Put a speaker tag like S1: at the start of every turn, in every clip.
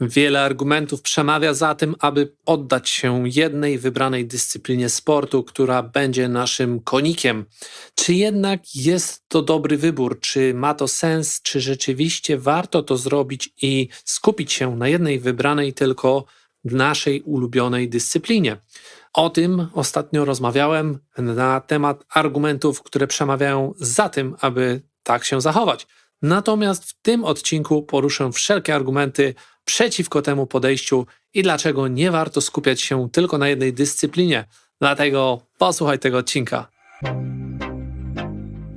S1: Wiele argumentów przemawia za tym, aby oddać się jednej wybranej dyscyplinie sportu, która będzie naszym konikiem. Czy jednak jest to dobry wybór? Czy ma to sens? Czy rzeczywiście warto to zrobić i skupić się na jednej wybranej tylko naszej ulubionej dyscyplinie? O tym ostatnio rozmawiałem na temat argumentów, które przemawiają za tym, aby tak się zachować. Natomiast w tym odcinku poruszę wszelkie argumenty przeciwko temu podejściu i dlaczego nie warto skupiać się tylko na jednej dyscyplinie. Dlatego posłuchaj tego odcinka.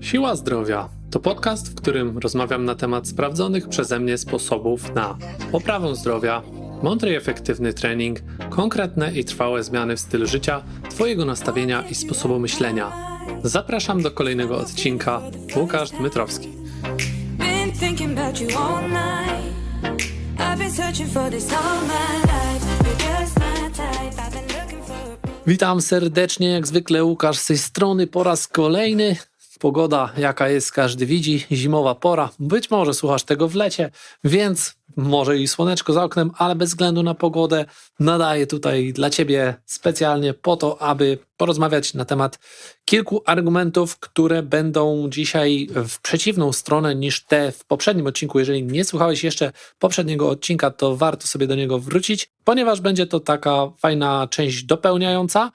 S1: Siła zdrowia to podcast, w którym rozmawiam na temat sprawdzonych przeze mnie sposobów na poprawę zdrowia, mądry i efektywny trening, konkretne i trwałe zmiany w stylu życia, Twojego nastawienia i sposobu myślenia. Zapraszam do kolejnego odcinka. Łukasz Dmytrowski. Witam serdecznie, jak zwykle Łukasz z tej strony po raz kolejny. Pogoda, jaka jest, każdy widzi, zimowa pora. Być może słuchasz tego w lecie, więc może i słoneczko za oknem, ale bez względu na pogodę nadaję tutaj dla Ciebie specjalnie po to, aby porozmawiać na temat kilku argumentów, które będą dzisiaj w przeciwną stronę niż te w poprzednim odcinku. Jeżeli nie słuchałeś jeszcze poprzedniego odcinka, to warto sobie do niego wrócić, ponieważ będzie to taka fajna część dopełniająca.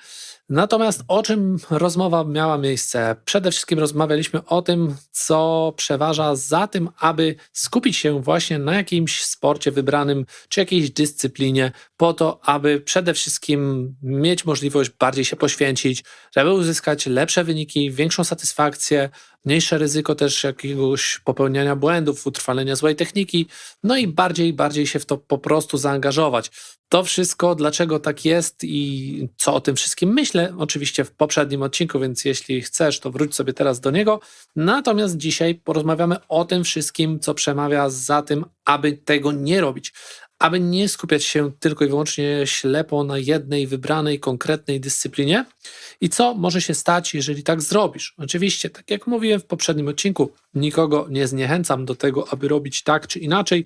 S1: Natomiast o czym rozmowa miała miejsce? Przede wszystkim rozmawialiśmy o tym, co przeważa za tym, aby skupić się właśnie na jakimś sporcie wybranym czy jakiejś dyscyplinie, po to, aby przede wszystkim mieć możliwość bardziej się poświęcić, żeby uzyskać lepsze wyniki, większą satysfakcję, mniejsze ryzyko też jakiegoś popełniania błędów, utrwalenia złej techniki, no i bardziej, bardziej się w to po prostu zaangażować. To wszystko, dlaczego tak jest i co o tym wszystkim myślę, oczywiście w poprzednim odcinku, więc jeśli chcesz, to wróć sobie teraz do niego. Natomiast dzisiaj porozmawiamy o tym wszystkim, co przemawia za tym, aby tego nie robić. Aby nie skupiać się tylko i wyłącznie ślepo na jednej wybranej, konkretnej dyscyplinie i co może się stać, jeżeli tak zrobisz. Oczywiście, tak jak mówiłem w poprzednim odcinku, nikogo nie zniechęcam do tego, aby robić tak czy inaczej.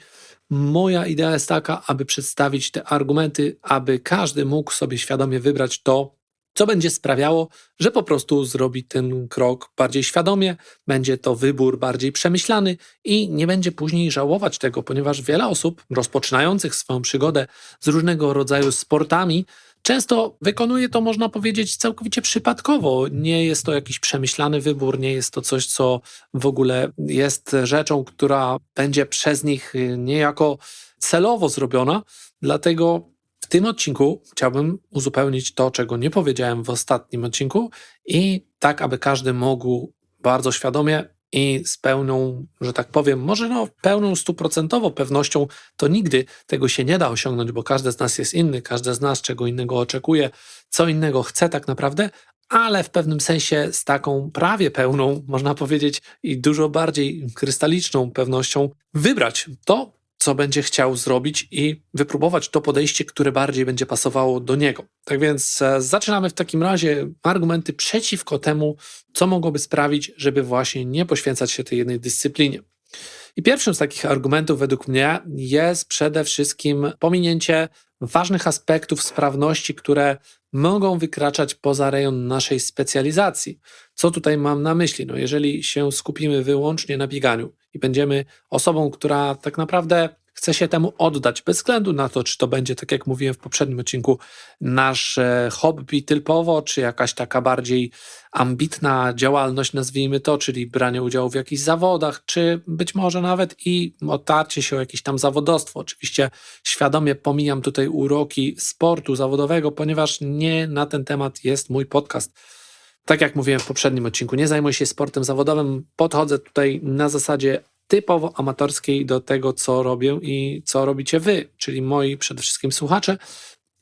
S1: Moja idea jest taka, aby przedstawić te argumenty, aby każdy mógł sobie świadomie wybrać to, co będzie sprawiało, że po prostu zrobi ten krok bardziej świadomie, będzie to wybór bardziej przemyślany i nie będzie później żałować tego, ponieważ wiele osób rozpoczynających swoją przygodę z różnego rodzaju sportami Często wykonuje to, można powiedzieć, całkowicie przypadkowo. Nie jest to jakiś przemyślany wybór, nie jest to coś, co w ogóle jest rzeczą, która będzie przez nich niejako celowo zrobiona. Dlatego w tym odcinku chciałbym uzupełnić to, czego nie powiedziałem w ostatnim odcinku, i tak, aby każdy mógł bardzo świadomie i z pełną, że tak powiem, może no pełną stuprocentową pewnością, to nigdy tego się nie da osiągnąć, bo każdy z nas jest inny, każdy z nas czego innego oczekuje, co innego chce tak naprawdę, ale w pewnym sensie z taką prawie pełną, można powiedzieć, i dużo bardziej krystaliczną pewnością wybrać to, co będzie chciał zrobić i wypróbować to podejście, które bardziej będzie pasowało do niego. Tak więc e, zaczynamy w takim razie argumenty przeciwko temu, co mogłoby sprawić, żeby właśnie nie poświęcać się tej jednej dyscyplinie. I pierwszym z takich argumentów według mnie jest przede wszystkim pominięcie ważnych aspektów sprawności, które mogą wykraczać poza rejon naszej specjalizacji. Co tutaj mam na myśli? No jeżeli się skupimy wyłącznie na bieganiu i będziemy osobą, która tak naprawdę chce się temu oddać, bez względu na to, czy to będzie, tak jak mówiłem w poprzednim odcinku, nasze hobby typowo, czy jakaś taka bardziej ambitna działalność, nazwijmy to, czyli branie udziału w jakichś zawodach, czy być może nawet i otarcie się o jakieś tam zawodowstwo. Oczywiście świadomie pomijam tutaj uroki sportu zawodowego, ponieważ nie na ten temat jest mój podcast. Tak jak mówiłem w poprzednim odcinku, nie zajmuję się sportem zawodowym, podchodzę tutaj na zasadzie typowo amatorskiej do tego, co robię i co robicie wy, czyli moi przede wszystkim słuchacze.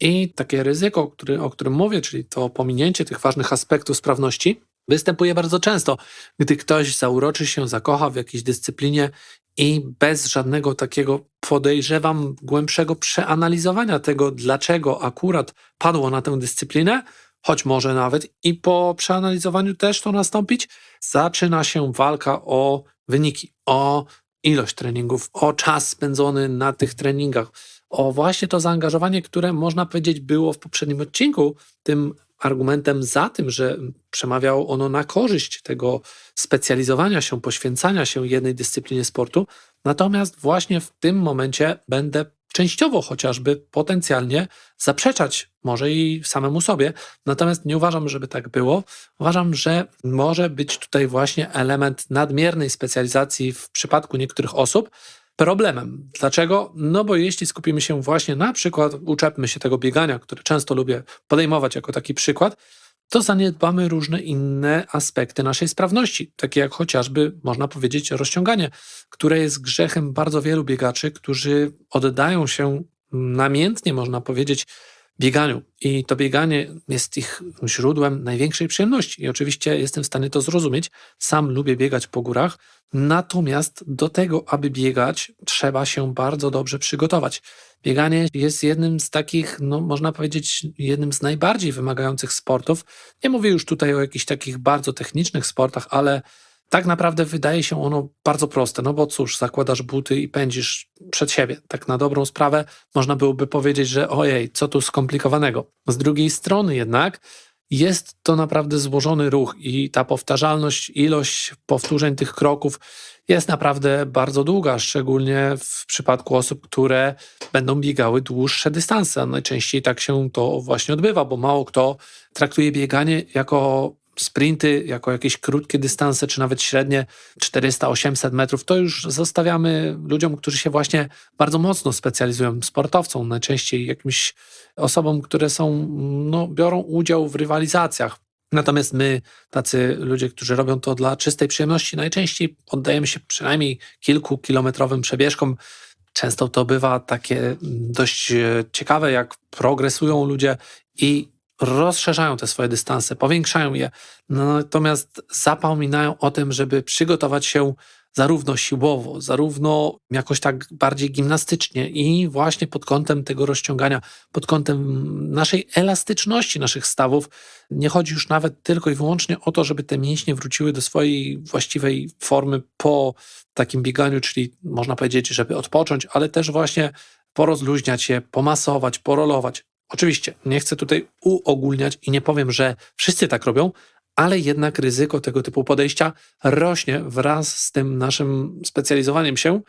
S1: I takie ryzyko, który, o którym mówię, czyli to pominięcie tych ważnych aspektów sprawności, występuje bardzo często, gdy ktoś zauroczy się, zakocha w jakiejś dyscyplinie i bez żadnego takiego, podejrzewam, głębszego przeanalizowania tego, dlaczego akurat padło na tę dyscyplinę, choć może nawet i po przeanalizowaniu też to nastąpić, zaczyna się walka o wyniki, o ilość treningów, o czas spędzony na tych treningach, o właśnie to zaangażowanie, które można powiedzieć było w poprzednim odcinku tym argumentem za tym, że przemawiało ono na korzyść tego specjalizowania się, poświęcania się jednej dyscyplinie sportu. Natomiast właśnie w tym momencie będę częściowo chociażby potencjalnie zaprzeczać może i samemu sobie. Natomiast nie uważam, żeby tak było. Uważam, że może być tutaj właśnie element nadmiernej specjalizacji w przypadku niektórych osób problemem. Dlaczego? No bo jeśli skupimy się właśnie na przykład, uczepmy się tego biegania, które często lubię podejmować jako taki przykład, to zaniedbamy różne inne aspekty naszej sprawności, takie jak chociażby, można powiedzieć, rozciąganie, które jest grzechem bardzo wielu biegaczy, którzy oddają się namiętnie, można powiedzieć, bieganiu. I to bieganie jest ich źródłem największej przyjemności. I oczywiście jestem w stanie to zrozumieć. Sam lubię biegać po górach, natomiast do tego, aby biegać, trzeba się bardzo dobrze przygotować. Bieganie jest jednym z takich, no można powiedzieć, jednym z najbardziej wymagających sportów. Nie mówię już tutaj o jakichś takich bardzo technicznych sportach, ale tak naprawdę wydaje się ono bardzo proste, no bo cóż, zakładasz buty i pędzisz przed siebie. Tak na dobrą sprawę można byłoby powiedzieć, że ojej, co tu skomplikowanego. Z drugiej strony jednak jest to naprawdę złożony ruch i ta powtarzalność, ilość powtórzeń tych kroków jest naprawdę bardzo długa, szczególnie w przypadku osób, które będą biegały dłuższe dystanse. Najczęściej tak się to właśnie odbywa, bo mało kto traktuje bieganie jako sprinty, jako jakieś krótkie dystanse, czy nawet średnie 400-800 metrów, to już zostawiamy ludziom, którzy się właśnie bardzo mocno specjalizują, sportowcom, najczęściej jakimś osobom, które są, no, biorą udział w rywalizacjach. Natomiast my, tacy ludzie, którzy robią to dla czystej przyjemności, najczęściej oddajemy się przynajmniej kilkukilometrowym przebieżkom. Często to bywa takie dość e, ciekawe, jak progresują ludzie i rozszerzają te swoje dystanse, powiększają je, natomiast zapominają o tym, żeby przygotować się zarówno siłowo, zarówno jakoś tak bardziej gimnastycznie i właśnie pod kątem tego rozciągania, pod kątem naszej elastyczności naszych stawów. Nie chodzi już nawet tylko i wyłącznie o to, żeby te mięśnie wróciły do swojej właściwej formy po takim bieganiu, czyli można powiedzieć, żeby odpocząć, ale też właśnie porozluźniać je, pomasować, porolować. Oczywiście nie chcę tutaj uogólniać i nie powiem, że wszyscy tak robią, ale jednak ryzyko tego typu podejścia rośnie wraz z tym naszym specjalizowaniem się.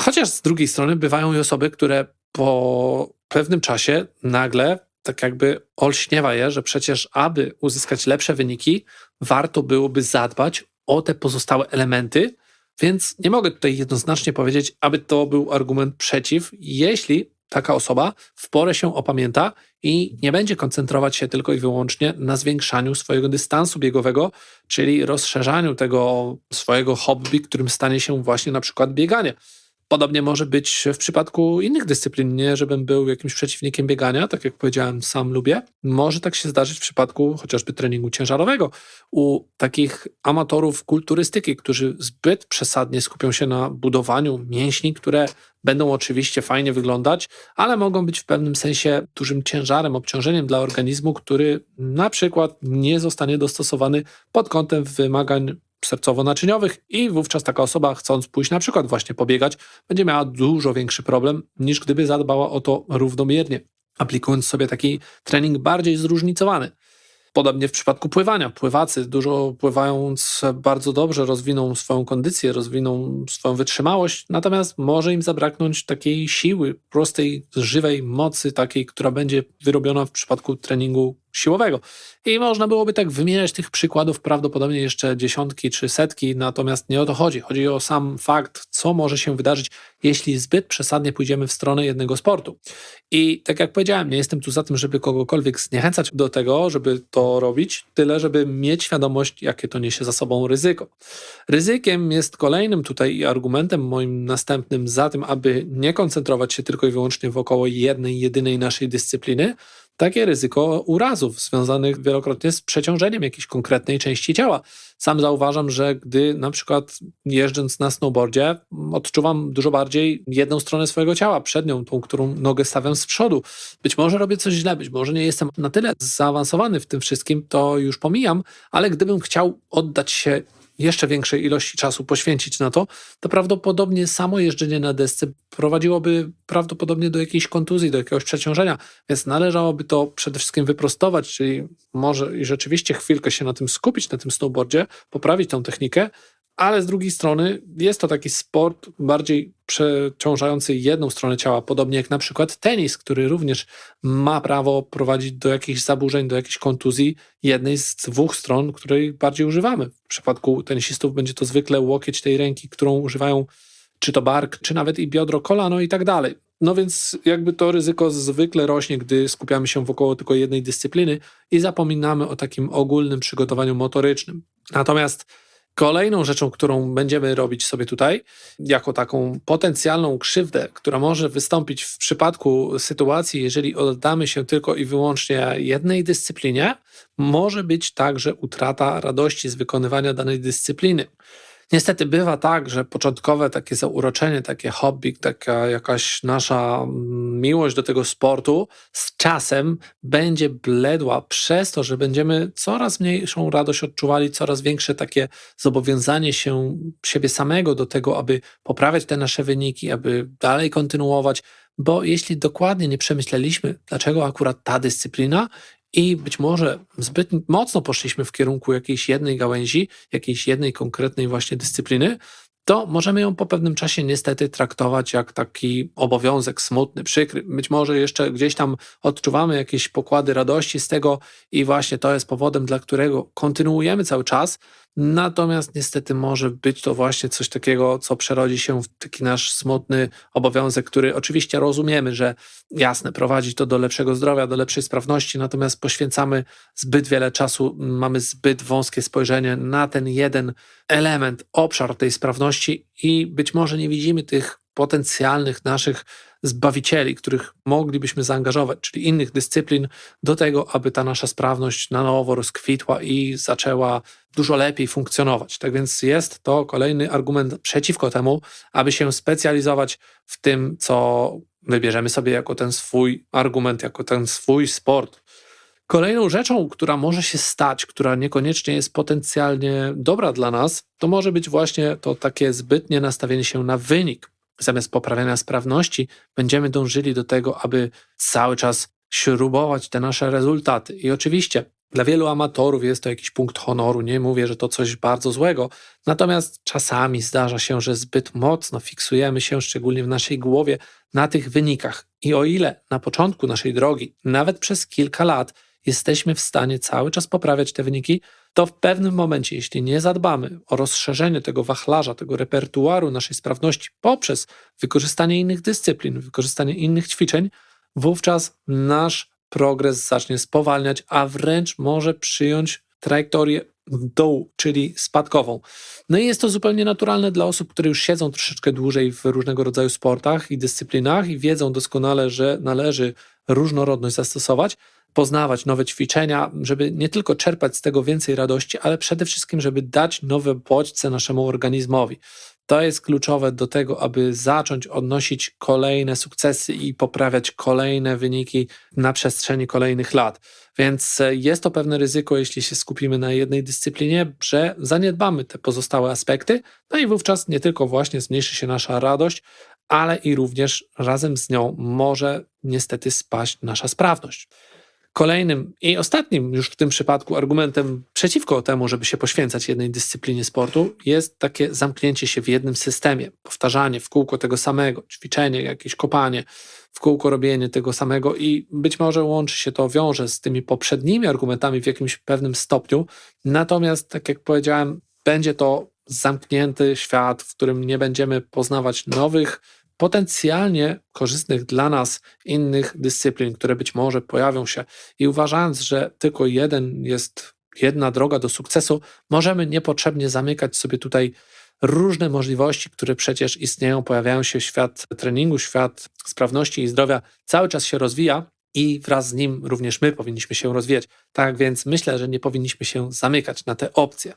S1: Chociaż z drugiej strony bywają i osoby, które po pewnym czasie nagle tak jakby olśniewa je, że przecież aby uzyskać lepsze wyniki, warto byłoby zadbać o te pozostałe elementy, więc nie mogę tutaj jednoznacznie powiedzieć, aby to był argument przeciw, jeśli taka osoba w porę się opamięta i nie będzie koncentrować się tylko i wyłącznie na zwiększaniu swojego dystansu biegowego, czyli rozszerzaniu tego swojego hobby, którym stanie się właśnie na przykład bieganie. Podobnie może być w przypadku innych dyscyplin, nie żebym był jakimś przeciwnikiem biegania, tak jak powiedziałem, sam lubię. Może tak się zdarzyć w przypadku chociażby treningu ciężarowego. U takich amatorów kulturystyki, którzy zbyt przesadnie skupią się na budowaniu mięśni, które będą oczywiście fajnie wyglądać, ale mogą być w pewnym sensie dużym ciężarem, obciążeniem dla organizmu, który na przykład nie zostanie dostosowany pod kątem wymagań sercowo-naczyniowych i wówczas taka osoba, chcąc pójść na przykład właśnie pobiegać, będzie miała dużo większy problem niż gdyby zadbała o to równomiernie, aplikując sobie taki trening bardziej zróżnicowany. Podobnie w przypadku pływania. Pływacy dużo pływając bardzo dobrze rozwiną swoją kondycję, rozwiną swoją wytrzymałość, natomiast może im zabraknąć takiej siły, prostej, żywej mocy, takiej, która będzie wyrobiona w przypadku treningu siłowego. I można byłoby tak wymieniać tych przykładów prawdopodobnie jeszcze dziesiątki czy setki, natomiast nie o to chodzi. Chodzi o sam fakt, co może się wydarzyć, jeśli zbyt przesadnie pójdziemy w stronę jednego sportu. I tak jak powiedziałem, nie jestem tu za tym, żeby kogokolwiek zniechęcać do tego, żeby to robić, tyle, żeby mieć świadomość, jakie to niesie za sobą ryzyko. Ryzykiem jest kolejnym tutaj argumentem moim następnym za tym, aby nie koncentrować się tylko i wyłącznie wokoło jednej, jedynej naszej dyscypliny, takie ryzyko urazów związanych wielokrotnie z przeciążeniem jakiejś konkretnej części ciała. Sam zauważam, że gdy na przykład jeżdżąc na snowboardzie, odczuwam dużo bardziej jedną stronę swojego ciała, przednią, tą, którą nogę stawiam z przodu. Być może robię coś źle, być może nie jestem na tyle zaawansowany w tym wszystkim, to już pomijam, ale gdybym chciał oddać się jeszcze większej ilości czasu poświęcić na to, to prawdopodobnie samo jeżdżenie na desce prowadziłoby prawdopodobnie do jakiejś kontuzji, do jakiegoś przeciążenia, więc należałoby to przede wszystkim wyprostować, czyli może i rzeczywiście chwilkę się na tym skupić, na tym snowboardzie, poprawić tą technikę, ale z drugiej strony jest to taki sport bardziej przeciążający jedną stronę ciała, podobnie jak na przykład tenis, który również ma prawo prowadzić do jakichś zaburzeń, do jakichś kontuzji jednej z dwóch stron, której bardziej używamy. W przypadku tenisistów będzie to zwykle łokieć tej ręki, którą używają czy to bark, czy nawet i biodro, kolano i tak dalej. No więc jakby to ryzyko zwykle rośnie, gdy skupiamy się wokoło tylko jednej dyscypliny i zapominamy o takim ogólnym przygotowaniu motorycznym. Natomiast Kolejną rzeczą, którą będziemy robić sobie tutaj, jako taką potencjalną krzywdę, która może wystąpić w przypadku sytuacji, jeżeli oddamy się tylko i wyłącznie jednej dyscyplinie, może być także utrata radości z wykonywania danej dyscypliny. Niestety bywa tak, że początkowe takie zauroczenie, takie hobby, taka jakaś nasza mm, miłość do tego sportu z czasem będzie bledła przez to, że będziemy coraz mniejszą radość odczuwali, coraz większe takie zobowiązanie się siebie samego do tego, aby poprawiać te nasze wyniki, aby dalej kontynuować, bo jeśli dokładnie nie przemyśleliśmy, dlaczego akurat ta dyscyplina, i być może zbyt mocno poszliśmy w kierunku jakiejś jednej gałęzi, jakiejś jednej konkretnej właśnie dyscypliny, to możemy ją po pewnym czasie niestety traktować jak taki obowiązek smutny, przykry. Być może jeszcze gdzieś tam odczuwamy jakieś pokłady radości z tego i właśnie to jest powodem, dla którego kontynuujemy cały czas. Natomiast niestety może być to właśnie coś takiego, co przerodzi się w taki nasz smutny obowiązek, który oczywiście rozumiemy, że jasne, prowadzi to do lepszego zdrowia, do lepszej sprawności, natomiast poświęcamy zbyt wiele czasu, mamy zbyt wąskie spojrzenie na ten jeden element, obszar tej sprawności i być może nie widzimy tych potencjalnych naszych zbawicieli, których moglibyśmy zaangażować, czyli innych dyscyplin, do tego, aby ta nasza sprawność na nowo rozkwitła i zaczęła dużo lepiej funkcjonować. Tak więc jest to kolejny argument przeciwko temu, aby się specjalizować w tym, co wybierzemy sobie jako ten swój argument, jako ten swój sport. Kolejną rzeczą, która może się stać, która niekoniecznie jest potencjalnie dobra dla nas, to może być właśnie to takie zbytnie nastawienie się na wynik. Zamiast poprawiania sprawności, będziemy dążyli do tego, aby cały czas śrubować te nasze rezultaty. I oczywiście dla wielu amatorów jest to jakiś punkt honoru. Nie mówię, że to coś bardzo złego, natomiast czasami zdarza się, że zbyt mocno fiksujemy się, szczególnie w naszej głowie, na tych wynikach. I o ile na początku naszej drogi, nawet przez kilka lat, jesteśmy w stanie cały czas poprawiać te wyniki, to w pewnym momencie, jeśli nie zadbamy o rozszerzenie tego wachlarza, tego repertuaru naszej sprawności poprzez wykorzystanie innych dyscyplin, wykorzystanie innych ćwiczeń, wówczas nasz progres zacznie spowalniać, a wręcz może przyjąć trajektorię w dół, czyli spadkową. No i jest to zupełnie naturalne dla osób, które już siedzą troszeczkę dłużej w różnego rodzaju sportach i dyscyplinach i wiedzą doskonale, że należy różnorodność zastosować, poznawać nowe ćwiczenia, żeby nie tylko czerpać z tego więcej radości, ale przede wszystkim, żeby dać nowe bodźce naszemu organizmowi. To jest kluczowe do tego, aby zacząć odnosić kolejne sukcesy i poprawiać kolejne wyniki na przestrzeni kolejnych lat. Więc e, jest to pewne ryzyko, jeśli się skupimy na jednej dyscyplinie, że zaniedbamy te pozostałe aspekty, no i wówczas nie tylko właśnie zmniejszy się nasza radość, ale i również razem z nią może niestety spaść nasza sprawność. Kolejnym i ostatnim już w tym przypadku argumentem przeciwko temu, żeby się poświęcać jednej dyscyplinie sportu, jest takie zamknięcie się w jednym systemie, powtarzanie w kółko tego samego, ćwiczenie, jakieś kopanie, w kółko robienie tego samego i być może łączy się to, wiąże z tymi poprzednimi argumentami w jakimś pewnym stopniu. Natomiast, tak jak powiedziałem, będzie to zamknięty świat, w którym nie będziemy poznawać nowych potencjalnie korzystnych dla nas innych dyscyplin, które być może pojawią się. I uważając, że tylko jeden jest, jedna droga do sukcesu, możemy niepotrzebnie zamykać sobie tutaj różne możliwości, które przecież istnieją, pojawiają się. Świat treningu, świat sprawności i zdrowia cały czas się rozwija i wraz z nim również my powinniśmy się rozwijać. Tak więc myślę, że nie powinniśmy się zamykać na te opcje.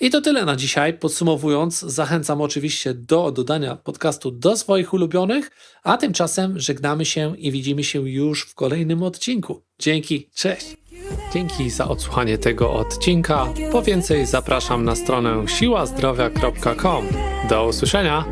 S1: I to tyle na dzisiaj. Podsumowując, zachęcam oczywiście do dodania podcastu do swoich ulubionych, a tymczasem żegnamy się i widzimy się już w kolejnym odcinku. Dzięki, cześć! Dzięki za odsłuchanie tego odcinka. Po więcej zapraszam na stronę siłazdrowia.com. Do usłyszenia!